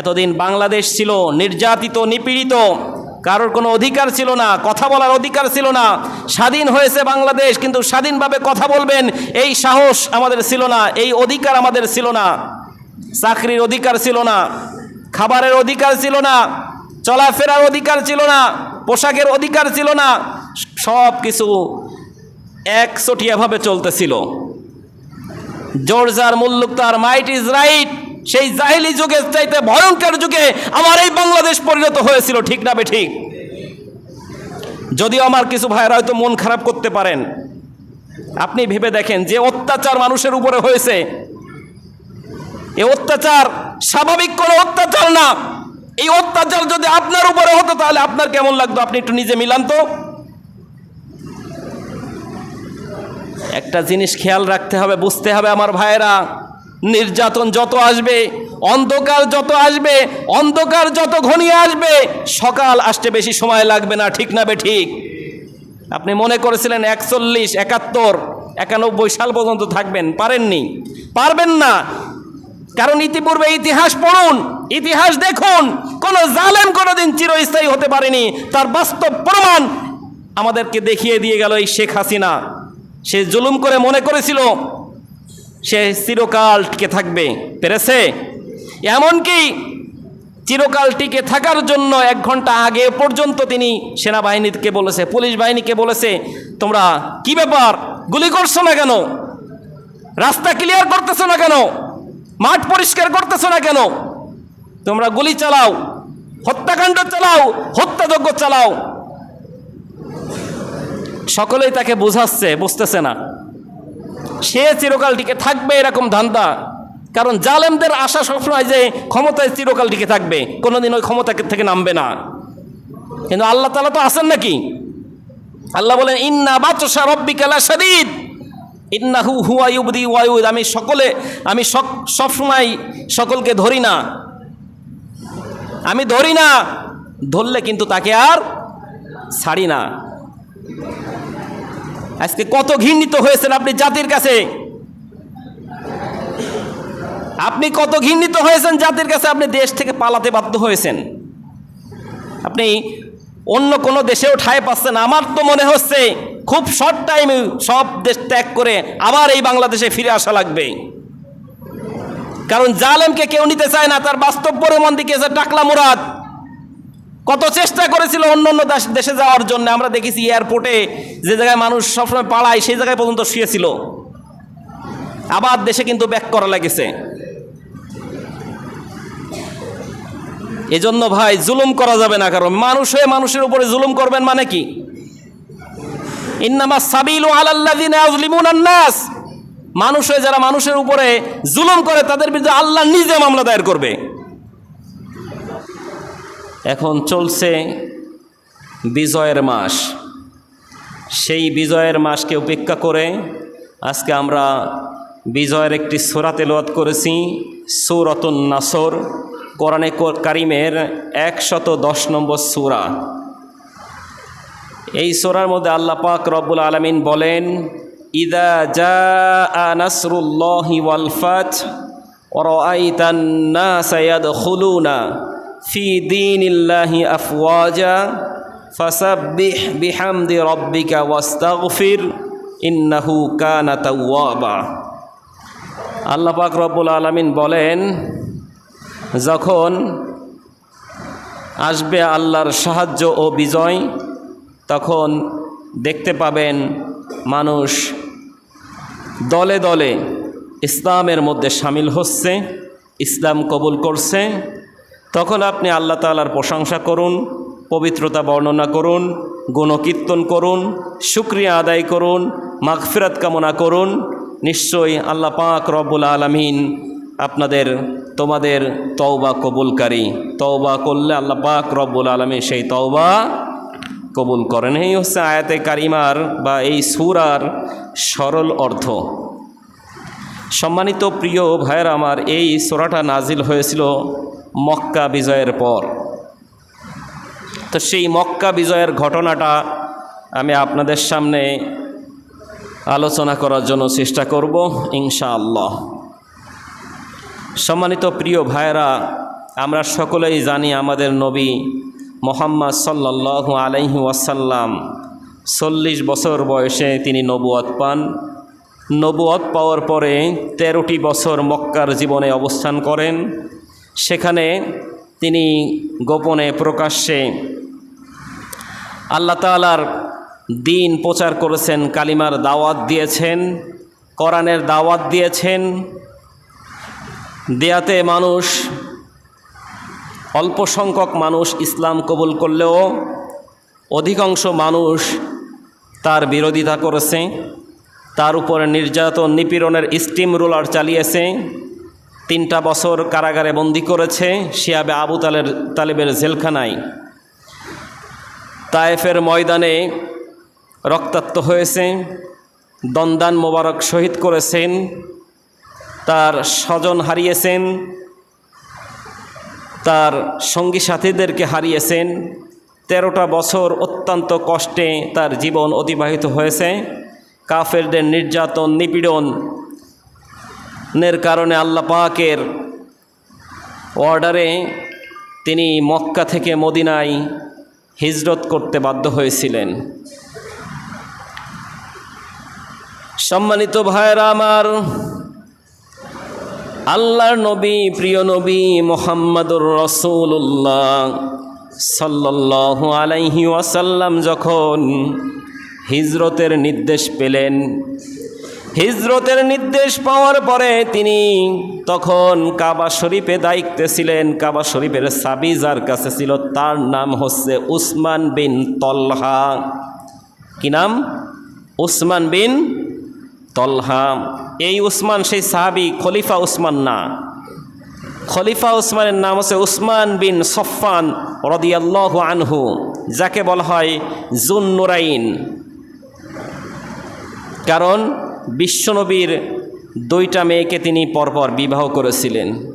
এতদিন বাংলাদেশ ছিল নির্যাতিত, নিপীড়িত, কারোর কোনো অধিকার ছিল না, কথা বলার অধিকার ছিল না। স্বাধীন হয়েছে বাংলাদেশ, কিন্তু স্বাধীনভাবে কথা বলবেন, এই সাহস আমাদের ছিল না, এই অধিকার আমাদের ছিল না। চাকরির অধিকার ছিল না, খাবারের অধিকার ছিল না, চলাফেরার অধিকার ছিল না, পোশাকের অধিকার ছিল না, সব কিছু একচটিয়াভাবে চলতেছিল। জোরজার মুল্লুক তার মাইট ইজ রাইট সেই জাহিলি যুগের চাইতে ভয়ঙ্কর যুগে আমার এই বাংলাদেশ পরিণত হয়েছিল, ঠিক না ঠিক? যদিও আমার কিছু ভাইয়েরা হয়তো মন খারাপ করতে পারেন। আপনি ভেবে দেখেন যে অত্যাচার মানুষের উপরে হয়েছে। এ অত্যাচার স্বাভাবিক কোনো অত্যাচার না। এই অত্যাচার যদি আপনার উপরে হতো, তাহলে আপনার কেমন লাগতো? আপনি একটু নিজে মিলান তো। একটা জিনিস খেয়াল রাখতে হবে, বুঝতে হবে আমার ভাইয়েরা। নির্যাতন যত আসবে, অন্ধকার যত আসবে, অন্ধকার যত ঘনিয়ে আসবে, সকাল আসতে বেশি সময় লাগবে না, ঠিক না বে ঠিক? আপনি মনে করেছিলেন একচল্লিশ, একাত্তর, একানব্বই সাল পর্যন্ত থাকবেন, পারেননি? পারবেন না। কারণ ইতিপূর্বে ইতিহাস পড়ুন, ইতিহাস দেখুন, কোনো জালেম কোনোদিন চিরস্থায়ী হতে পারেনি। তার বাস্তব প্রমাণ আমাদেরকে দেখিয়ে দিয়ে গেল এই শেখ হাসিনা। সে জুলুম করে মনে করেছিল সে চিরকাল টিকে থাকবে, পেরেছে? এমনকি চিরকাল টিকে থাকার জন্য এক ঘণ্টা আগে পর্যন্ত তিনি সেনাবাহিনীকে বলেছে, পুলিশ বাহিনীকে বলেছে, তোমরা কি ব্যাপার? গুলি করছ না কেন? রাস্তা ক্লিয়ার করতেছো না কেন? মাঠ পরিষ্কার করতেছো না কেন? তোমরা গুলি চালাও, হত্যাকাণ্ড চালাও, হত্যাযজ্ঞ চালাও। সকলেই তাকে বোঝাচ্ছে, বুঝতেছে না। সে চিরকাল টিকে থাকবে এরকম ধান্দা। কারণ জালেমদের আশা সবসময় যে ক্ষমতায় চিরকাল টিকে থাকবে, কোনোদিন ওই ক্ষমতা থেকে নামবে না। কিন্তু আল্লাহ তালা তো আছেন নাকি? আল্লাহ বলেন, ইন্না বাচসা রব্বিকালা শদীদ। ইন্নাহু ইউবদি ওয়ায়ুদ আমি সকলে, আমি সবসময় সকলকে ধরি না। আমি ধরি না, ধরলে কিন্তু তাকে আর ছাড়ি না। আজকে কত ঘৃণিত হয়েছেন আপনি জাতির কাছে? আপনি কত ঘৃণিত হয়েছেন জাতির কাছে আপনি দেশ থেকে পালাতে বাধ্য হয়েছেন। আপনি অন্য কোনো দেশেও ঠাঁই পাচ্ছেন। আমার তো মনে হচ্ছে খুব শর্ট টাইমে সব দেশ ত্যাগ করে আবার এই বাংলাদেশে ফিরে আসা লাগবে। কারণ জালেমকে কেউ নিতে চায় না, তার বাস্তব প্রমাণ দিকেছে টাকলা মুরাদ। কত চেষ্টা করেছিল অন্য অন্য দেশ- যাওয়ার জন্য। আমরা দেখেছি এয়ারপোর্টে যে জায়গায় মানুষ সবসময় পালায়, সেই জায়গায় পর্যন্ত শুয়েছিল। আবার দেশে কিন্তু ব্যাক করা লেগেছে। এজন্য ভাই, জুলুম করা যাবে না কারণ মানুষ হয়ে মানুষের উপরে জুলুম করবেন মানে কি? ইন্নামা সাবিলু নাস। মানুষ হয়ে যারা মানুষের উপরে জুলুম করে, তাদের বিরুদ্ধে আল্লাহ নিজে মামলা দায়ের করবে। এখন চলছে বিজয়ের মাস। সেই বিজয়ের মাসকে উপেক্ষা করে আজকে আমরা বিজয়ের একটি সোরা তেলোয়াত করেছি, সৌরতুন নাসর, কোরআনে কারিমের একশত দশ নম্বর সুরা। এই সোরার মধ্যে আল্লাহ পাক রব্বুল আলমিন বলেন, ইদা জা নাসরুল্লাহি ওয়াল ওর আই তান্না নাসা হুলুনা ফি দিন ইল্লাহি আফওয়াজা, ফাসাব্বিহ বিহামদি রব্বিকা ওয়াস্তাগফির, ইন্নাহু কানা তাওয়াবা। আল্লাহ পাক রব্বুল আলামিন বলেন, যখন আসবে আল্লাহর সাহায্য ও বিজয়, তখন দেখতে পাবেন মানুষ দলে দলে ইসলামের মধ্যে সামিল হচ্ছে, ইসলাম কবুল করছে তখন আপনি আল্লাহ তালার প্রশংসা করুন, পবিত্রতা বর্ণনা করুন, গুণকীর্তন করুন, শুক্রিয়া আদায় করুন, মাগফিরাত কামনা করুন। নিশ্চয়ই আল্লাহ পাক রব্বুল আলমিন আপনাদের, তোমাদের তওবা কবুলকারী। তওবা করলে আল্লাহ পাক রব্বুল আলমী সেই তওবা কবুল করেন। এই হচ্ছে আয়াতে কারিমার বা এই সুরার সরল অর্থ। সম্মানিত প্রিয় ভাইয়ের, আমার এই সোরাটা নাজিল হয়েছিল মক্কা বিজয়ের পর। তো সেই মক্কা বিজয়ের ঘটনাটা আমি আপনাদের সামনে আলোচনা করার জন্য চেষ্টা করব, ইনশাআল্লাহ। সম্মানিত প্রিয় ভাইয়েরা, আমরা সকলেই জানি আমাদের নবী মোহাম্মদ সাল্লাল্লাহু আলাইহি ওয়াসাল্লাম চল্লিশ বছর বয়সে তিনি নবুয়ত পান। নবুয়ত পাওয়ার পরে তেরোটি বছর মক্কার জীবনে অবস্থান করেন। সেখানে তিনি গোপনে প্রকাশ্যে আল্লাহ তালার দিন প্রচার করেছেন, কালিমার দাওয়াত দিয়েছেন, কোরআনের দাওয়াত দিয়েছেন। দেয়াতে মানুষ, অল্প সংখ্যক মানুষ ইসলাম কবুল করলেও অধিকাংশ মানুষ তার বিরোধিতা করেছে, তার উপরে নির্যাতন নিপীড়নের স্টিম রোলার চালিয়েছে। তিনটা বছর কারাগারে বন্দি করেছে শিয়াবে আবু তালের তালেবের জেলখানায়। তায়েফের ময়দানে রক্তাক্ত হয়েছে, দন্দান মোবারক শহীদ করেছেন, তার স্বজন হারিয়েছেন, তার সঙ্গী সাথীদেরকে হারিয়েছেন। তেরোটা বছর অত্যন্ত কষ্টে তার জীবন অতিবাহিত হয়েছে। কাফেরদের নির্যাতন নিপীড়নের কারণে আল্লাহ পাকের অর্ডারে তিনি মক্কা থেকে মদিনায় হিজরত করতে বাধ্য হয়েছিলেন। সম্মানিত ভাইরা আমার, আল্লাহর নবী, প্রিয় নবী মোহাম্মদুর রসুল্লাহ সাল্লাহ আলাইহি ওয়াসাল্লাম যখন হিজরতের নির্দেশ পেলেন হিজরতের নির্দেশ পাওয়ার পরে তিনি তখন কাবা শরীফে দায়িত্বে ছিলেন। কাবা শরীফের সাবি যার কাছে ছিল, তার নাম হচ্ছে উসমান বিন তলহা। কি নাম? উসমান বিন তলহা। এই উসমান, সেই সাহাবি খলিফা উসমান না। খলিফা উসমানের নাম হচ্ছে উসমান বিন সফান রদিয়াল্লাহ আনহু, যাকে বলা হয় জুন নুরাইন কারণ বিশ্বনবীর দুইটা মেয়েকে তিনি পরপর বিবাহ করেছিলেন।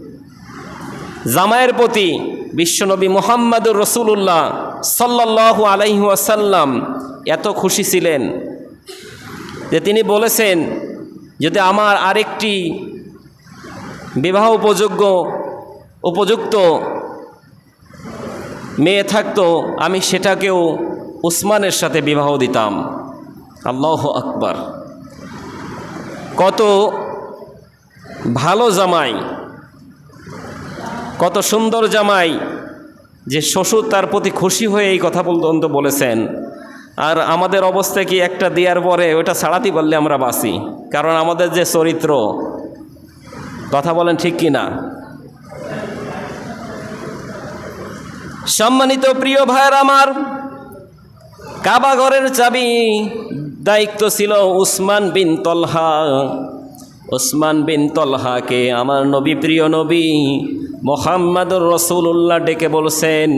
জামাইয়ের প্রতি বিশ্বনবী মোহাম্মদুর রসুল্লাহ সাল্লাহু আলাইহু আসাল্লাম এত খুশি ছিলেন যে তিনি বলেছেন, যদি আমার আরেকটি বিবাহ উপযোগ্য, উপযুক্ত মেয়ে থাকতো, আমি সেটাকেও উসমানের সাথে বিবাহ দিতাম। আল্লাহ আকবার। কত ভালো জামাই, কত সুন্দর জামাই যে শ্বশুর তার প্রতি খুশি হয়ে এই কথা পর্যন্ত বলেছেন। আর আমাদের অবস্থা কি একটা দেওয়ার পরে ওটা ছাড়াতে পারলে আমরা বাঁচি? কারণ আমাদের যে চরিত্র, কথা বলেন ঠিক কি না? সম্মানিত প্রিয় ভাইয়ের আমার, কাবা ঘরের চাবি দায়িত্ব ছিল উসমান বিন তলহা। ওসমান বিন তলহাকে আমার নবী, প্রিয় নবী মোহাম্মদুর রসুল্লাহ ডেকে বলছেন,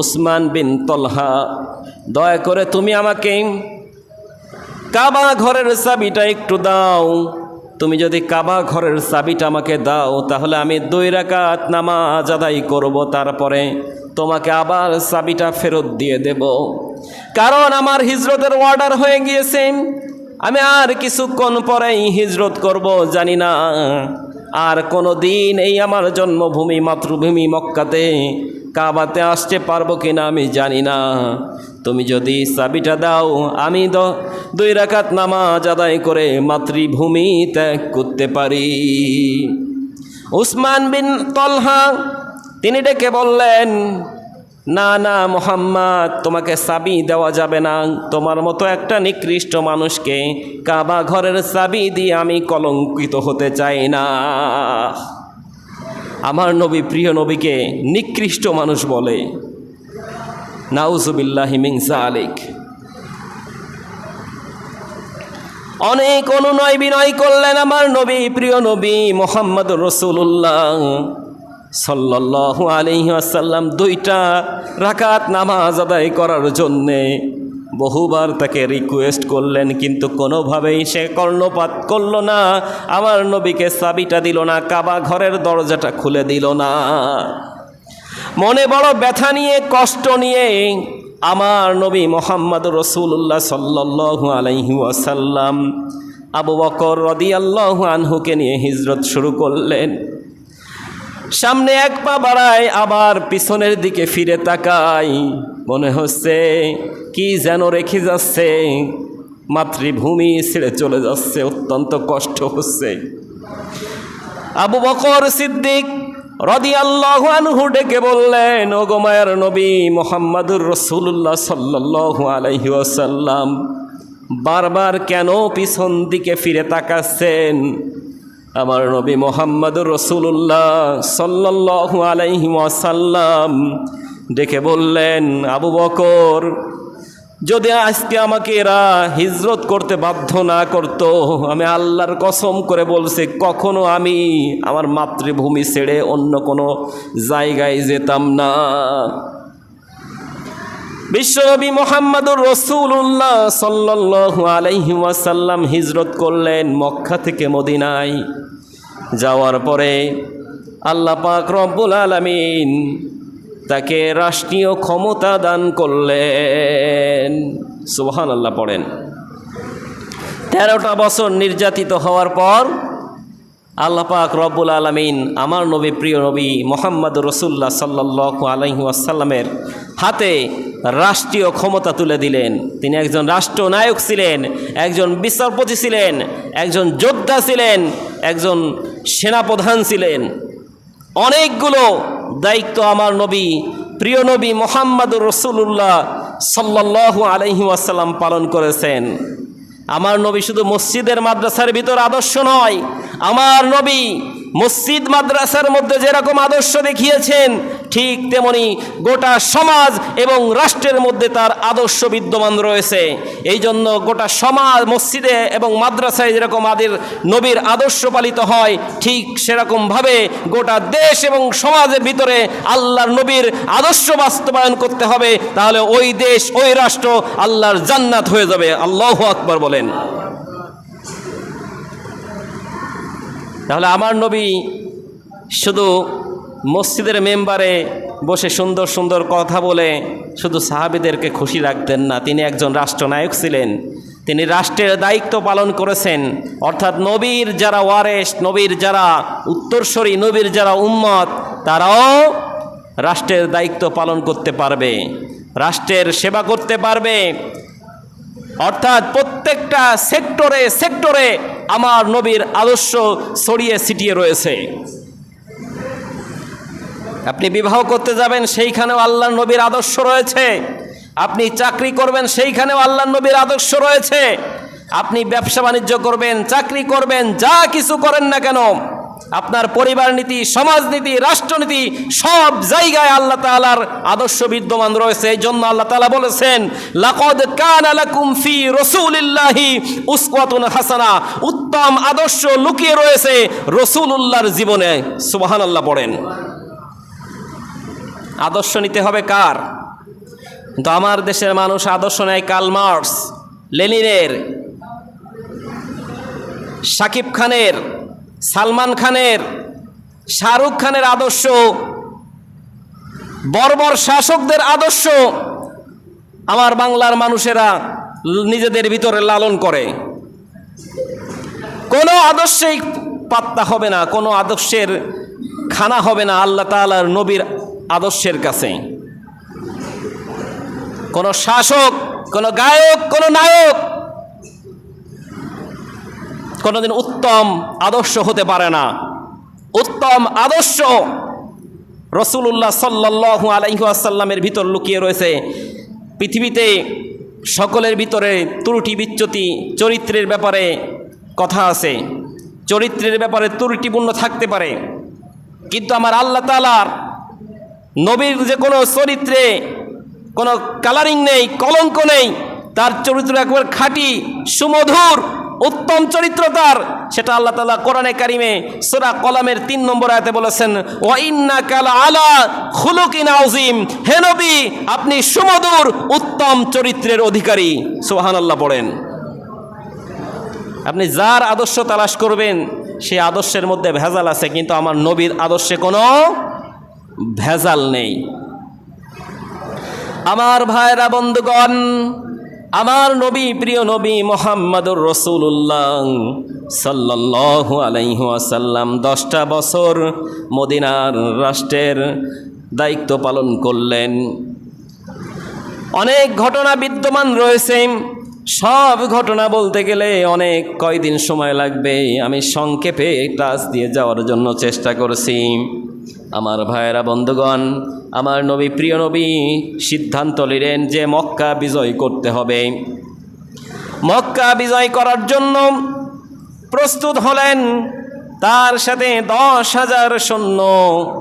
উসমান বিন তলহা, দয়া করে তুমি আমাকে কাবা ঘরের চাবিটা একটু দাও। তুমি যদি কাবা ঘরের চাবিটা আমাকে দাও, তাহলে আমি দুই রাকাত নামাজ আদায় করব। তারপরে তোমাকে আবার চাবিটা ফেরত দিয়ে দেব। কারণ আমার হিজরতের অর্ডার হয়ে গিয়েছে। আমি আর কিছুক্ষণ পরেই হিজরত করব, জানি না। আর কোনো দিন এই আমার জন্মভূমি, মাতৃভূমি মক্কাতে, কাবাতে আসতে পারব কিনা আমি জানি না। তুমি যদি চাবিটা দাও, আমি দুই রাকাত নামাজ আদায় করে মাতৃভূমি ত্যাগ করতে পারি। উসমান বিন তলহা, তিনি ডেকে বললেন না না, মোহাম্মদ, তোমাকে সাবি দেওয়া যাবে না। তোমার মতো একটা নিকৃষ্ট মানুষকে কাবা ঘরের সাবি দিয়ে আমি কলঙ্কিত হতে চাই না। আমার নবী, প্রিয় নবীকে নিকৃষ্ট মানুষ বলে। নাউজুবিল্লাহ মিংসা আলিক অনেক অনুনয় বিনয় করলেন আমার নবী, প্রিয় নবী মোহাম্মদ রসুল্লাহ সাল্লাহ আলহিহাসাল্লাম দুইটা রাকাত নামাজ আদায় করার জন্যে বহুবার তাকে রিকোয়েস্ট করলেন, কিন্তু কোনোভাবেই সে কর্ণপাত করল না, আমার নবীকে চাবিটা দিল না, কাবা ঘরের দরজাটা খুলে দিল না। মনে বড় ব্যথা নিয়ে, কষ্ট নিয়ে আমার নবী মোহাম্মদ রসুল্লাহ সাল্লাহ আলাইহি ওয়াসাল্লাম আবু বকর রদি আল্লাহ আনহুকে নিয়ে হিজরত শুরু করলেন। সামনে এক পা বাড়ায়, আবার পিছনের দিকে ফিরে তাকাই মনে হচ্ছে, কি যেন রেখে যাচ্ছে। মাতৃভূমি ছেড়ে চলে যাচ্ছে, অত্যন্ত কষ্ট হচ্ছে। আবু বকর সিদ্দিক রদি আল্লাহ আনহু ডেকে বললেন ও গোমায়ার নবী মোহাম্মদুর রসুল্লাহ সাল্লাহ আলহি ওয়াসাল্লাম, বারবার কেন পিছন দিকে ফিরে তাকাচ্ছেন? আমার নবী মোহাম্মদুর রসুল্লাহ সাল্লাহ আলাইহি ওয়াসাল্লাম ডেকে বললেন, আবু বকর, যদি আজকে আমাকে এরা হিজরত করতে বাধ্য না করত, আমি আল্লাহর কসম করে বলছি, কখনো আমি আমার মাতৃভূমি ছেড়ে অন্য কোনো জায়গায় যেতাম না। বিশ্বনবী মোহাম্মদুর রসুল্লাহ সাল্লাল্লাহু আলাইহি ওয়াসাল্লাম হিজরত করলেন মক্কা থেকে মদিনায়। যাওয়ার পরে আল্লাহ পাক রব্বুল আলামিন তাকে রাষ্ট্রীয় ক্ষমতা দান করলেন। সুবহান আল্লাহ পড়েন। তেরোটা বছর নির্যাতিত হওয়ার পর আল্লাহ পাক রব্বুল আলমিন আমার নবী, প্রিয় নবী মোহাম্মদ রসুল্লাহ সাল্লাহ আলহি আসাল্লামের হাতে রাষ্ট্রীয় ক্ষমতা তুলে দিলেন। তিনি একজন রাষ্ট্রনায়ক ছিলেন, একজন বিচারপতি ছিলেন, একজন যোদ্ধা ছিলেন, একজন সেনাপ্রধান ছিলেন। অনেকগুলো দায়িত্ব আমার নবী, প্রিয় নবী মোহাম্মদুর রসুল্লাহ সাল্লাহ আলহি আসাল্লাম পালন করেছেন। আমার নবী শুধু মসজিদের মাদ্রাসার ভিতর আদর্শ নয় আমার নবী মসজিদ মাদ্রাসার মধ্যে যেরকম আদর্শ দেখিয়েছেন, ঠিক তেমনি গোটা সমাজ এবং রাষ্ট্রের মধ্যে তার আদর্শ বিদ্যমান রয়েছে। এই জন্য গোটা সমাজ, মসজিদে এবং মাদ্রাসায় যেরকম আদের নবীর আদর্শ পালিত হয়, ঠিক সেরকমভাবে গোটা দেশ এবং সমাজের ভিতরে আল্লাহর নবীর আদর্শ বাস্তবায়ন করতে হবে, তাহলে ওই দেশ, ওই রাষ্ট্র আল্লাহর জান্নাত হয়ে যাবে। আল্লাহ আকবর বলেন। তাহলে আমার নবী শুধু মসজিদের মেম্বারে বসে সুন্দর সুন্দর কথা বলে শুধু সাহাবিদেরকে খুশি রাখতেন না। তিনি একজন রাষ্ট্রনায়ক ছিলেন। তিনি রাষ্ট্রের দায়িত্ব পালন করেছেন। অর্থাৎ নবীর যারা ওয়ারেস নবীর যারা উত্তরস্বরী, নবীর যারা উম্মত, তারাও রাষ্ট্রের দায়িত্ব পালন করতে পারবে, রাষ্ট্রের সেবা করতে পারবে। অর্থাৎ প্রত্যেকটা সেক্টরে সেক্টরে আমার নবীর আদর্শ ছড়িয়ে ছিটিয়ে রয়েছে। আপনি বিবাহ করতে যাবেন, সেইখানেও আল্লাহ নবীর আদর্শ রয়েছে। আপনি চাকরি করবেন, সেইখানেও আল্লাহ নবীর আদর্শ রয়েছে। আপনি ব্যবসা বাণিজ্য করবেন, চাকরি করবেন, যা কিছু করেন না কেন আপনার পরিবার নীতি সমাজনীতি রাষ্ট্রনীতি সব জায়গায় আল্লাহ তাআলার আদর্শ বিদ্যমান রয়েছে। এই জন্য আল্লাহ তাআলা বলেছেন, লাকদ কানা লাকুম ফি রাসূলিল্লাহি উসওয়াতুন হাসানা। উত্তম আদর্শ লুকিয়ে রয়েছে রসুলুল্লাহর জীবনে। সুবাহান আল্লাহ পড়েন। আদর্শ নিতে হবে কার? কিন্তু আমার দেশের মানুষ আদর্শ নেয় কার্ল মার্কস, লেনিনের সাকিব খানের সালমান খানের, শাহরুখ খানের আদর্শ, বর্বর শাসকদের আদর্শ আমার বাংলার মানুষেরা নিজেদের ভিতরে লালন করে। কোনো আদর্শেই পাত্তা হবে না, কোনো আদর্শের খানা হবে না আল্লাহ তালার নবীর আদর্শের কাছে। কোনো শাসক, কোনো গায়ক, কোনো নায়ক কোনোদিন উত্তম আদর্শ হতে পারে না। উত্তম আদর্শ রসুল্লাহ সাল্লাহ আলাইসাল্লামের ভিতর লুকিয়ে রয়েছে। পৃথিবীতে সকলের ভিতরে ত্রুটি বিচ্যুতি, চরিত্রের ব্যাপারে কথা আছে। চরিত্রের ব্যাপারে ত্রুটিপূর্ণ থাকতে পারে। কিন্তু আমার আল্লাহ তালার নবীর যে কোনো চরিত্রে কোনো কালারিং নেই, কলঙ্ক নেই, তার চরিত্র একবার খাঁটি, সুমধুর উত্তম চরিত্র তার সেটা আল্লাহ তালা কোরআনে কারিমে সোরা কলামের তিন নম্বর আয়াতে বলেছেন ওয়াইন্না কালা আলা খুলুকিন আউজিম হে নবী, আপনি সুমধুর, উত্তম চরিত্রের অধিকারী। সোহান আল্লাহ পড়েন। আপনি যার আদর্শ তালাশ করবেন সেই আদর্শের মধ্যে ভেজাল আছে, কিন্তু আমার নবীর আদর্শে কোনো ভেজাল নেই। আমার ভাইরা বন্ধুগণ আমার নবী, প্রিয় নবী মোহাম্মদুর রসুল্লাহ সাল্লাহ আলাইহাসাল্লাম দশটা বছর মদিনার রাষ্ট্রের দায়িত্ব পালন করলেন। অনেক ঘটনা বিদ্যমান রয়েছে। সব ঘটনা বলতে গেলে অনেক কয়দিন সময় লাগবে। আমি সংক্ষেপে ক্লাস দিয়ে যাওয়ার জন্য চেষ্টা করছি। আমার ভাইয়েরা বন্ধুগণ, আমার নবী, প্রিয় নবী, সিদ্ধান্ত নিলেন যে মক্কা বিজয় করতে হবে। মক্কা বিজয় করার জন্য প্রস্তুত হলেন, তার সাথে দশ হাজার সৈন্য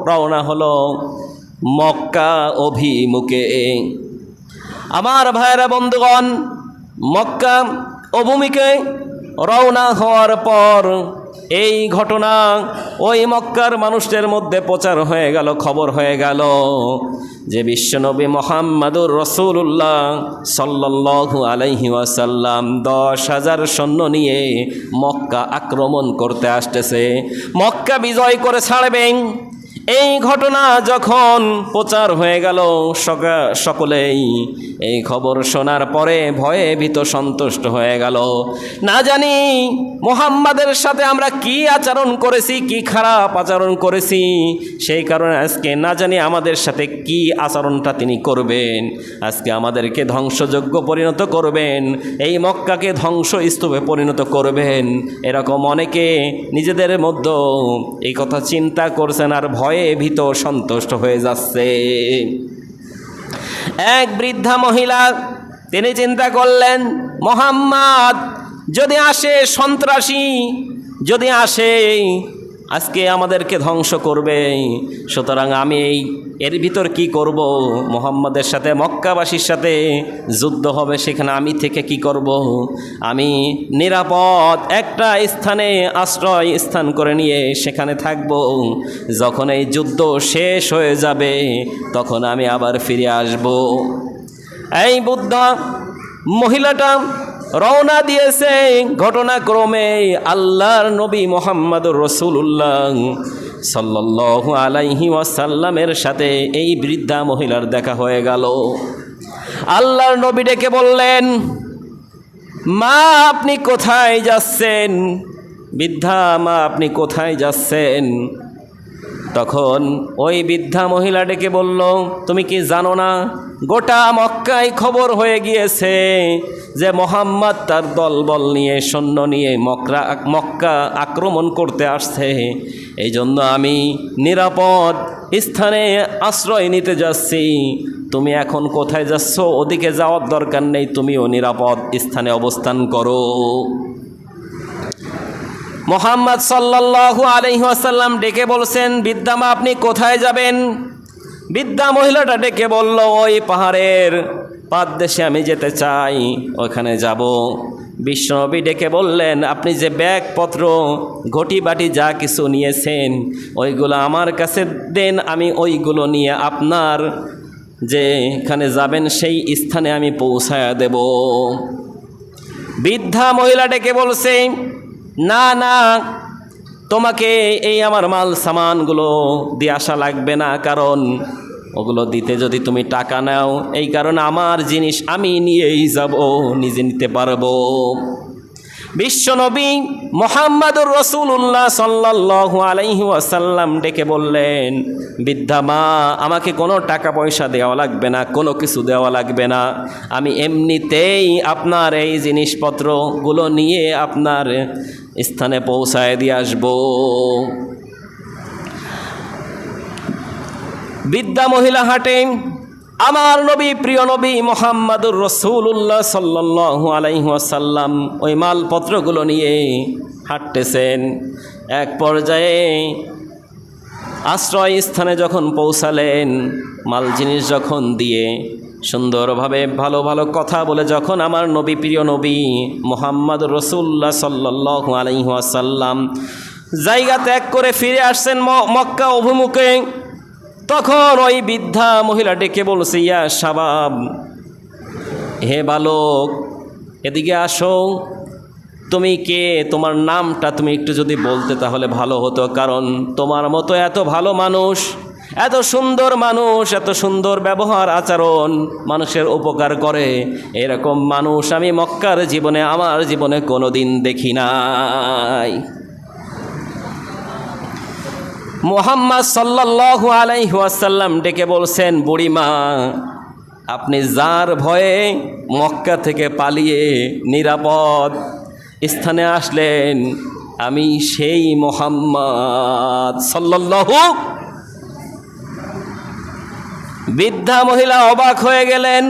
রওনা হলো মক্কা অভিমুখে। আমার ভাইয়েরা বন্ধুগণ, মক্কা অভূমিকে রওনা হওয়ার পর এই ঘটনা ওই মক্কার মানুষদের মধ্যে প্রচার হয়ে গেল, খবর হয়ে গেল যে বিশ্বনবী মোহাম্মদুর রসুল্লাহ সাল্লাহু আলাইহি ওয়াসাল্লাম দশ হাজার সৈন্য নিয়ে মক্কা আক্রমণ করতে আসতেছে। মক্কা বিজয় করে ছাড়বেন এই ঘটনা যখন প্রচার হয়ে গেল, সকা- সকলেই এই খবর শোনার পরে ভয়ে ভীত সন্তুষ্ট হয়ে গেল। না জানি মোহাম্মদের সাথে আমরা কি আচরণ করেছি, কি খারাপ আচরণ করেছি। সেই কারণে আজকে না জানি আমাদের সাথে কি আচরণটা তিনি করবেন। আজকে আমাদেরকে ধ্বংসযোগ্য পরিণত করবেন, এই মক্কাকে ধ্বংস স্তূপে পরিণত করবেন। এরকম অনেকে নিজেদের মধ্যে এই কথা চিন্তা করছেন আর ভয়ে ভীত সন্তুষ্ট হয়ে যাচ্ছে। এক বৃদ্ধা মহিলা তিনি চিন্তা করলেন মোহাম্মদ যদি আসে সন্ত্রাসী যদি আসে আজকে আমাদেরকে ধ্বংস করবে। সুতরাং আমি এই, এর ভিতর কি করব? মোহাম্মদের সাথে, মক্কাবাসীর সাথে যুদ্ধ হবে সেখানে আমি থেকে কি করব? আমি নিরাপদ একটা স্থানে আশ্রয় স্থান করে নিয়ে সেখানে থাকব। যখন এই যুদ্ধ শেষ হয়ে যাবে, তখন আমি আবার ফিরে আসব। এই বুদ্ধা, মহিলাটা রওনা দিয়েছে ঘটনাক্রমে আল্লাহর নবী মোহাম্মদুর রসুল্লাহ সাল্লাল্লাহু আলাইহি ওয়াসাল্লামের সাথে এই বৃদ্ধা মহিলার দেখা হয়ে গেল। আল্লাহর নবী ডেকে বললেন, মা, আপনি কোথায় যাচ্ছেন? বৃদ্ধা, মা, আপনি কোথায় যাচ্ছেন? তখন ওই বৃদ্ধা মহিলা ডেকে বলল, তুমি কি জানো না, গোটা মক্কায় খবর হয়ে গিয়েছে যে মোহাম্মদ তার দলবল নিয়ে, সৈন্য নিয়ে মকরা, মক্কা আক্রমণ করতে আসছে। এই জন্য আমি নিরাপদ স্থানে আশ্রয় নিতে যাচ্ছি। তুমি এখন কোথায় যাচ্ছ? ওদিকে যাওয়ার দরকার নেই, তুমিও নিরাপদ স্থানে অবস্থান করো। মোহাম্মদ সাল্লাল্লাহু আলাইহি ওয়াসাল্লাম ডেকে বলছেন, বিদ্যামা, আপনি কোথায় যাবেন? বিদ্যা মহিলাটা ডেকে বলল, ওই পাহাড়ের পাদ দেশে আমি যেতে চাই ওখানে যাব। বিষ্ণবী ডেকে বললেন, আপনি যে ব্যাগপত্র ঘটি বাটি যা কিছু নিয়েছেন, ওইগুলো আমার কাছে দেন, আমি ওইগুলো নিয়ে আপনার যে এখানে যাবেন, সেই স্থানে আমি পৌঁছায়া দেব। বৃদ্ধা মহিলা ডেকে বলছে না না, তোমাকে এই আমার মাল সামানগুলো দিয়ে আসা লাগবে না, কারণ ওগুলো দিতে যদি তুমি টাকা নাও, এই কারণে আমার জিনিস আমি নিয়েই যাব, নিজে নিতে পারব। বিশ্বনবী মোহাম্মদুর রসুল্লাহ সাল্লাল্লাহু আলাইহি ওয়াসাল্লাম ডেকে বললেন, বৃদ্ধা মা, আমাকে কোনো টাকা পয়সা দেওয়া লাগবে না, কোনো কিছু দেওয়া লাগবে না। আমি এমনিতেই আপনার এই জিনিসপত্রগুলো নিয়ে আপনার স্থানে পৌঁছায় দিয়ে আসব। বিদ্যা মহিলা হাটে আমার নবী, প্রিয় নবী মোহাম্মদুর রসুল্লাহ সাল্লাহ আলাইহাসাল্লাম ওই মালপত্রগুলো নিয়ে হাঁটতেছেন। এক পর্যায়ে আশ্রয় স্থানে যখন পৌঁছালেন, মাল জিনিস যখন দিয়ে সুন্দরভাবে ভালো ভালো কথা বলে যখন আমার নবী, প্রিয় নবী মোহাম্মদ রসুল্লাহ সাল্লাহ আলাইহাসাল্লাম জায়গা ত্যাগ করে ফিরে আসছেন মক্কা অভিমুখে, তখন ওই বৃদ্ধা মহিলা ডেকে বলছে, ইয়া সাবাব হে বালক, এদিকে আসো। তুমি কে? তোমার নামটা তুমি একটু যদি বলতে তাহলে ভালো হতো, কারণ তোমার মতো এত ভালো মানুষ এত সুন্দর মানুষ, এত সুন্দর ব্যবহার, আচরণ মানুষের উপকার করে। এরকম মানুষ আমি মক্কার জীবনে, আমার জীবনে কোনো দিন দেখি নাই। মোহাম্মদ সাল্লাল্লাহু আলাইহি ওয়াসাল্লাম ডেকে বলছেন, বুড়িমা, আপনি যার ভয়ে মক্কা থেকে পালিয়ে নিরাপদ স্থানে আসলেন, আমি সেই মোহাম্মদ সাল্লাল্লাহু বৃদ্ধা মহিলা অবাক হয়ে গেলেন।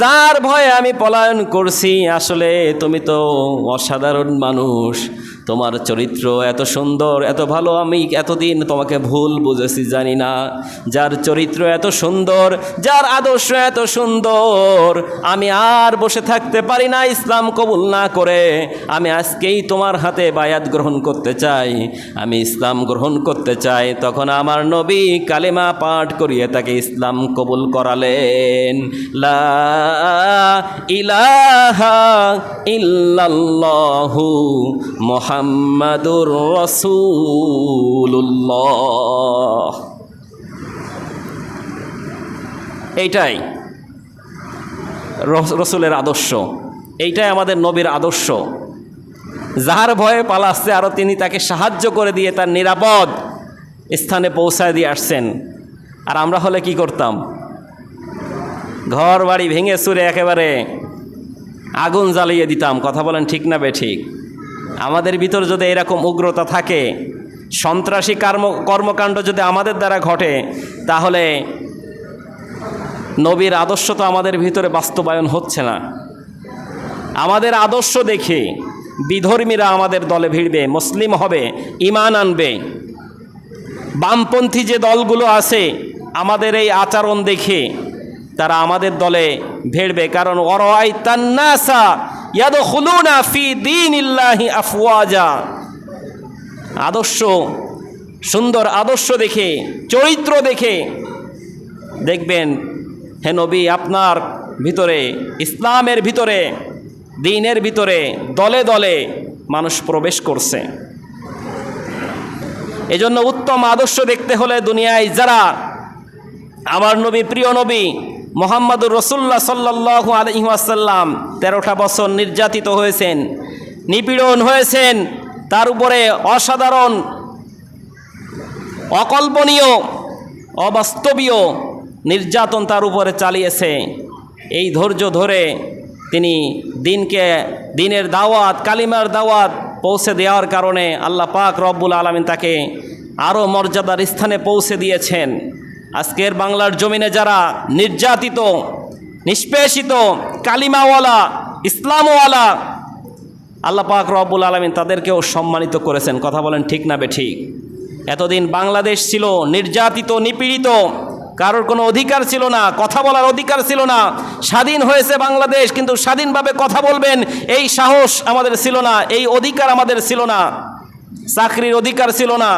যার ভয়ে আমি পলায়ন করছি, আসলে তুমি তো অসাধারণ মানুষ। তোমার চরিত্র এত সুন্দর, এত ভালো, আমি এতদিন তোমাকে ভুল বুঝেছি, জানি না। যার চরিত্র এত সুন্দর, যার আদর্শ এত সুন্দর, আমি আর বসে থাকতে পারি না, ইসলাম কবুল না করে। আমি আজকেই তোমার হাতে বায়াত গ্রহণ করতে চাই। আমি ইসলাম গ্রহণ করতে চাই। তখন আমার নবী কালেমা পাঠ করিয়ে তাকে ইসলাম কবুল করালেন। লা ইলাহা ইল্লাল্লাহু মোহাম্মদুর রসুল্লাহ এইটাই রস- রসুলের আদর্শ। এইটাই আমাদের নবীর আদর্শ। যাহার ভয়ে পালাচ্ছে আরও তিনি তাকে সাহায্য করে দিয়ে তার নিরাপদ স্থানে পৌঁছায় দিয়ে আসছেন। আর আমরা হলে কি করতাম? ঘর বাড়ি ভেঙে চুরে একেবারে আগুন জ্বালিয়ে দিতাম। কথা বলেন ঠিক না বে ঠিক? আমাদের ভিতর যদি এরকম উগ্রতা থাকে, সন্ত্রাসী কর্ম, কর্মকাণ্ড যদি আমাদের দ্বারা ঘটে, তাহলে নবীর আদর্শ তো আমাদের ভিতরে বাস্তবায়ন হচ্ছে না। আমাদের আদর্শ দেখে বিধর্মীরা আমাদের দলে ভিড়বে মুসলিম হবে, ইমান আনবে। বামপন্থী যে দলগুলো আছে, আমাদের এই আচরণ দেখে তারা আমাদের দলে ভিড়বে, কারণ অরওয়াই তান্নাসা ইয়াদখুলুনা ফি দীনিল্লাহি আফওয়াজা। আদর্শ, সুন্দর আদর্শ দেখে, চরিত্র দেখে দেখবেন, হে নবী, আপনার ভিতরে, ইসলামের ভিতরে, দিনের ভিতরে, দলে দলে মানুষ প্রবেশ করছে। এজন্য উত্তম আদর্শ দেখতে হলে দুনিয়ায় যারা, আমার নবী, প্রিয় নবী মোহাম্মদুর রসুল্লাহ সাল্লাহ আলহিহাসাল্লাম তেরোটা বছর নির্যাতিত হয়েছেন, নিপীড়ন হয়েছেন, তার উপরে অসাধারণ, অকল্পনীয়, অবাস্তবীয় নির্যাতন তার উপরে চালিয়েছে। এই ধৈর্য ধরে তিনি দিনকে, দিনের দাওয়াত, কালিমার দাওয়াত পৌঁছে দেওয়ার কারণে আল্লাহ পাক রব্বুল আলমিন তাকে আরও মর্যাদার স্থানে পৌঁছে দিয়েছেন। আজকের বাংলার জমিনে যারা নির্যাতিত, নিষ্পেষিত, কালিমাওয়ালা, ইসলামওয়ালা, আল্লাহ পাক রব্বুল আলমিন তাদেরকেও সম্মানিত করেছেন। কথা বলেন ঠিক না ঠিক এতদিন বাংলাদেশ ছিল নির্যাতিত, নিপীড়িত, কারোর কোনো অধিকার ছিল না, কথা বলার অধিকার ছিল না। স্বাধীন হয়েছে বাংলাদেশ, কিন্তু স্বাধীনভাবে কথা বলবেন, এই সাহস আমাদের ছিল না, এই অধিকার আমাদের ছিল না। চাকরির অধিকার ছিল না,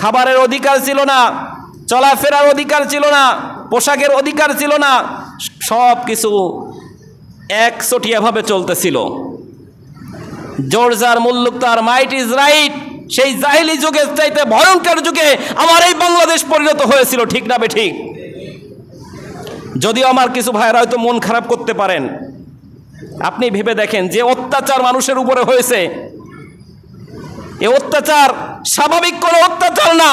খাবারের অধিকার ছিল না চলাফেরার অধিকার ছিল না, পোশাকের অধিকার ছিল না, সব কিছু একচটিয়াভাবে চলতেছিল। জোরজার মুল্লুক তার মাইট ইজ রাইট সেই জাহিলি যুগের চাইতে ভয়ঙ্কর যুগে আমার এই বাংলাদেশ পরিণত হয়েছিল, ঠিক না ঠিক যদিও আমার কিছু ভাইয়েরা হয়তো মন খারাপ করতে পারেন। আপনি ভেবে দেখেন যে অত্যাচার মানুষের উপরে হয়েছে। এ অত্যাচার স্বাভাবিক কোনো অত্যাচার না।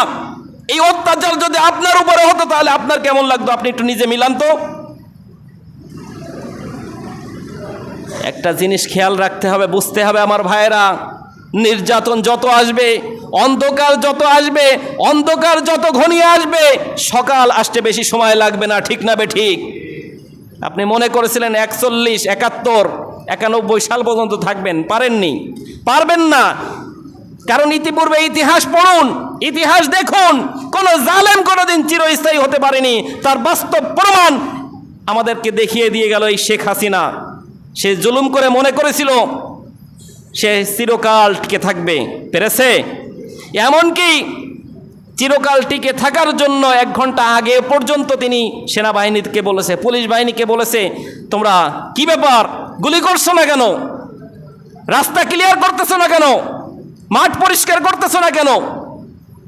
এই অত্যাচার যদি আপনার উপরে হতো তাহলে আপনার কেমন লাগতো? আপনি একটু নিজে মিলান তো। একটা জিনিস খেয়াল রাখতে হবে, বুঝতে হবে আমার ভাইয়েরা। নির্যাতন যত আসবে, অন্ধকার যত আসবে, অন্ধকার যত ঘনিয়ে আসবে, সকাল আসতে বেশি সময় লাগবে না, ঠিক না বে ঠিক? আপনি মনে করেছিলেন একচল্লিশ, একাত্তর, একানব্বই সাল পর্যন্ত থাকবেন, পারেননি? পারবেন না। কারণ ইতিপূর্বে ইতিহাস পড়ুন ইতিহাস দেখুন, কোন জালেম কোনোদিন চিরস্থায়ী হতে পারেনি। তার বাস্তব প্রমাণ আমাদেরকে দেখিয়ে দিয়ে গেল এই শেখ হাসিনা। সে জুলুম করে মনে করেছিল, সে চিরকাল টিকে থাকবে। পেরেছে? এমনকি চিরকাল টিকে থাকার জন্য এক ঘণ্টা আগে পর্যন্ত তিনি সেনাবাহিনীকে বলেছে, পুলিশ বাহিনীকে বলেছে, তোমরা কি ব্যাপার? গুলি করছ না কেন? রাস্তা ক্লিয়ার করতেছো না কেন? মাঠ পরিষ্কার করতেছো না কেন?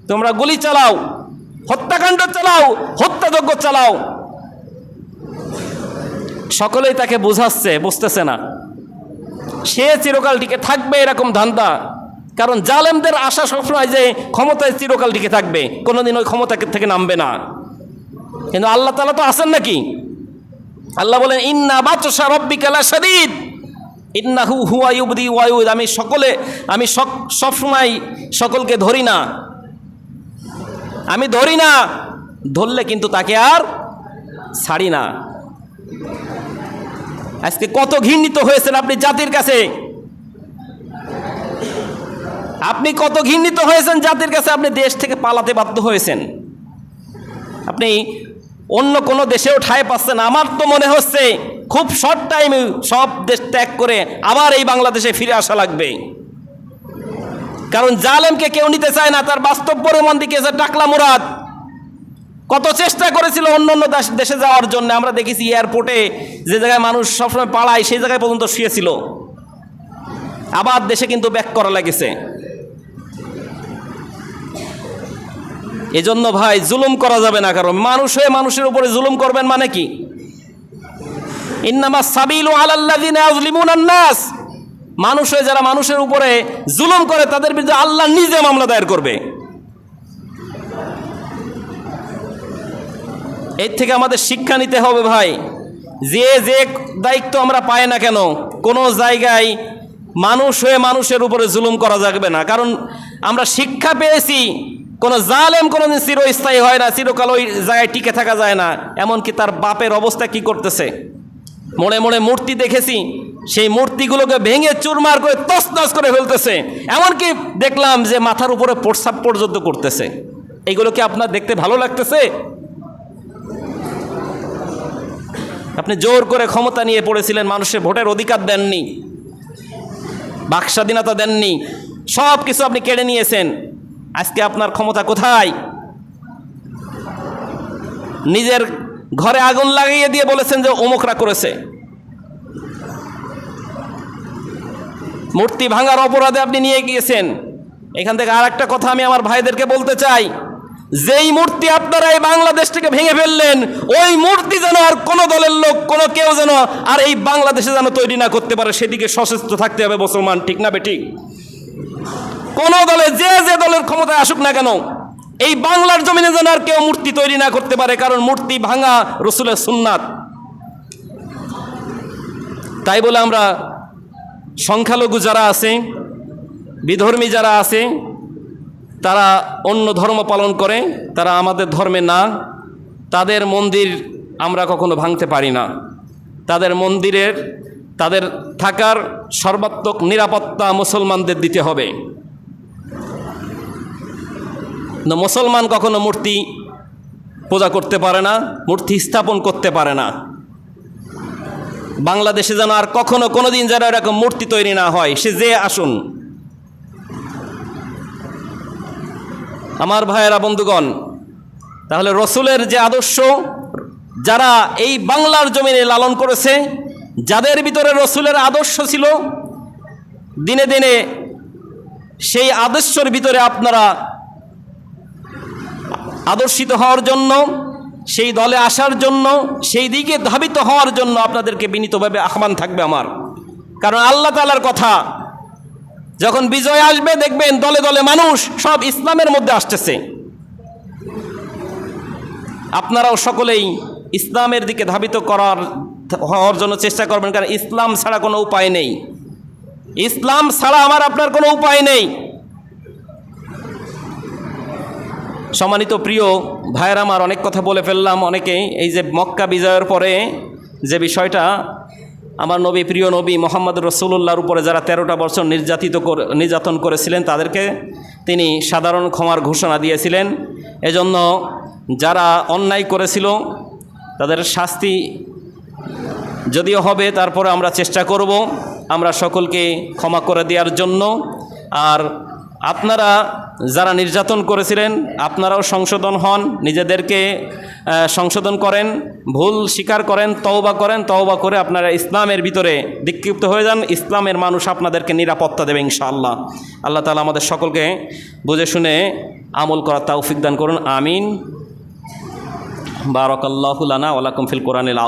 তোমরা গুলি চালাও, হত্যাকাণ্ড চালাও, হত্যাযজ্ঞ চালাও। সকলেই তাকে বুঝাচ্ছে, বুঝতেছে না। সে চিরকাল টিকে থাকবে এরকম ধান্দা। কারণ জালেমদের আশা সবসময় যে ক্ষমতায় চিরকাল টিকে থাকবে, কোনোদিন ওই ক্ষমতা থেকে নামবে না। কিন্তু আল্লাহ তালা তো আছেন নাকি? আল্লাহ বলেন, ইন্না বাচসা রব্বিকালা শদীদ। ইন্নাহু হুয়া ইউবদি ওয়ায়ুদ আমি সকলে, আমি সব সবসময় সকলকে ধরি না। আমি ধরি না। ধরলে কিন্তু তাকে আর ছাড়ি না। আজকে কত ঘৃণিত হয়েছেন আপনি জাতির কাছে। আপনি কত ঘৃণিত হয়েছেন জাতির কাছে, আপনি দেশ থেকে পালাতে বাধ্য হয়েছেন। আপনি অন্য কোনো দেশেও ঠাঁই পাচ্ছেন। আমার তো মনে হচ্ছে খুব শর্ট টাইমে সব দেশ ত্যাগ করে আবার এই বাংলাদেশে ফিরে আসা লাগবে। কারণ জালেমকে কেউ নিতে চায় না, তার বাস্তব পরিমাণ দিকে যে টাকলা মুরাদ। কত চেষ্টা করেছিল অন্য অন্য দেশ- যাওয়ার জন্য। আমরা দেখেছি এয়ারপোর্টে যে জায়গায় মানুষ সবসময় পালায়, সেই জায়গায় পর্যন্ত শুয়েছিল। আবার দেশে কিন্তু ব্যাক করা লেগেছে। এজন্য ভাই, জুলুম করা যাবে না কারণ। মানুষ হয়ে মানুষের উপরে জুলুম করবেন মানে কি? ইন্নামা সাবিলু আলাল্লাযিনা ইয়াজলিমুনা নাস। মানুষ হয়ে যারা মানুষের উপরে জুলুম করে, তাদের বিরুদ্ধে আল্লাহ নিজে মামলা দায়ের করবে। এর থেকে আমাদের শিক্ষা নিতে হবে ভাই। যে যে দায়িত্ব আমরা পাই না কেন, কোনো জায়গায় মানুষ হয়ে মানুষের উপরে জুলুম করা যাবে না। কারণ আমরা শিক্ষা পেয়েছি, কোনো জালেম কোনোদিন চিরস্থায়ী হয় না, চিরকাল ওই জায়গায় টিকে থাকা যায় না। এমনকি তার বাপের অবস্থা কি করতেছে? মনে মনে মূর্তি দেখেছি। সেই মূর্তিগুলোকে ভেঙে চুরমার করে তসনস করে ফেলতেছে। এমনকি দেখলাম যে মাথার উপরে প্রস্রাব পর্যন্ত করতেছে। এগুলো কি আপনার দেখতে ভালো লাগতেছে? আপনি জোর করে ক্ষমতা নিয়ে পড়েছিলেন মানুষের ভোটের অধিকার দেননি বাক স্বাধীনতা দেননি সব কিছু আপনি কেড়ে নিয়েছেন। আজকে আপনার ক্ষমতা কোথায়? নিজের ঘরে আগুন লাগিয়ে দিয়ে বলেছেন যে অমুকরা করেছে। মূর্তি ভাঙার অপরাধে আপনি নিয়ে গিয়েছেন। এখান থেকে আর একটা কথা আমি আমার ভাইদেরকে বলতে চাই। যেই মূর্তি আপনারা এই বাংলাদেশ থেকে ভেঙে ফেললেন, ওই মূর্তি যেন আর কোনো দলের লোক, কোনো কেউ যেন আর এই বাংলাদেশে যেন তৈরি না করতে পারে, সেদিকে সচেষ্ট থাকতে হবে মুসলমান, ঠিক না বেঠিক কোন দলে যে যে দলের ক্ষমতায় আসুক না কেন এই বাংলার জমিনে যেন আর কেউ মূর্তি তৈরি না করতে পারে, কারণ মূর্তি ভাঙা রসুলের সুন্নাত। তাই বলে আমরা সংখ্যালঘু যারা আছে, বিধর্মী যারা আছে, তারা অন্য ধর্ম পালন করে, তারা আমাদের ধর্মে না, তাদের মন্দির আমরা কখনো ভাঙতে পারি না। তাদের মন্দিরের, তাদের থাকার সর্বাত্মক নিরাপত্তা মুসলমানদের দিতে হবে। না মুসলমান কখনো মূর্তি পূজা করতে পারে না, মূর্তি স্থাপন করতে পারে না। বাংলাদেশে যেন আর কখনো কোনোদিন যেন এরকম মূর্তি তৈরি না হয়, সে যে আসুন। আমার ভাইয়েরা, বন্ধুগণ, তাহলে রসুলের যে আদর্শ, যারা এই বাংলার জমিনে লালন করেছে, যাদের ভিতরে রসুলের আদর্শ ছিল, দিনে দিনে সেই আদর্শের ভিতরে আপনারা আদর্শিত হওয়ার জন্য, সেই দলে আসার জন্য, সেই দিকে ধাবিত হওয়ার জন্য আপনাদেরকে বিনীতভাবে আহ্বান থাকবে আমার। কারণ আল্লাহ তালার কথা, যখন বিজয় আসবে, দেখবেন দলে দলে মানুষ সব ইসলামের মধ্যে আসতেছে। আপনারাও সকলেই ইসলামের দিকে ধাবিত করার, হওয়ার জন্য চেষ্টা করবেন, কারণ ইসলাম ছাড়া কোনো উপায় নেই। ইসলাম ছাড়া আমার আপনার কোনো উপায় নেই। সম্মানিত প্রিয় ভাইয়ের, আমার অনেক কথা বলে ফেললাম অনেকেই। এই যে মক্কা বিজয়ের পরে যে বিষয়টা, আমার নবী, প্রিয় নবী মোহাম্মদ রসুল্লাহর উপরে যারা তেরোটা বছর নির্যাতিত করে, নির্যাতন করেছিলেন, তাদেরকে তিনি সাধারণ ক্ষমার ঘোষণা দিয়েছিলেন। এজন্য যারা অন্যায় করেছিল, তাদের শাস্তি যদিও হবে, তারপরে আমরা চেষ্টা করব আমরা সকলকে ক্ষমা করে দেওয়ার জন্য। আর আপনারা যারা নির্যাতন করেছিলেন, আপনারাও সংশোধন হন, নিজেদেরকে সংশোধন করেন, ভুল স্বীকার করেন, তওবা করেন, তওবা করে আপনারা ইসলামের ভিতরে দীক্ষিপ্ত হয়ে যান, ইসলামের মানুষ আপনাদেরকে নিরাপত্তা দেবে ইনশাআল্লাহ। আল্লাহ তালা আমাদের সকলকে বুঝে শুনে আমল করার তৌফিক দান করুন, আমিন। বারকাল্লাহু লানা ওয়ালাকুম ফিল কোরআনিল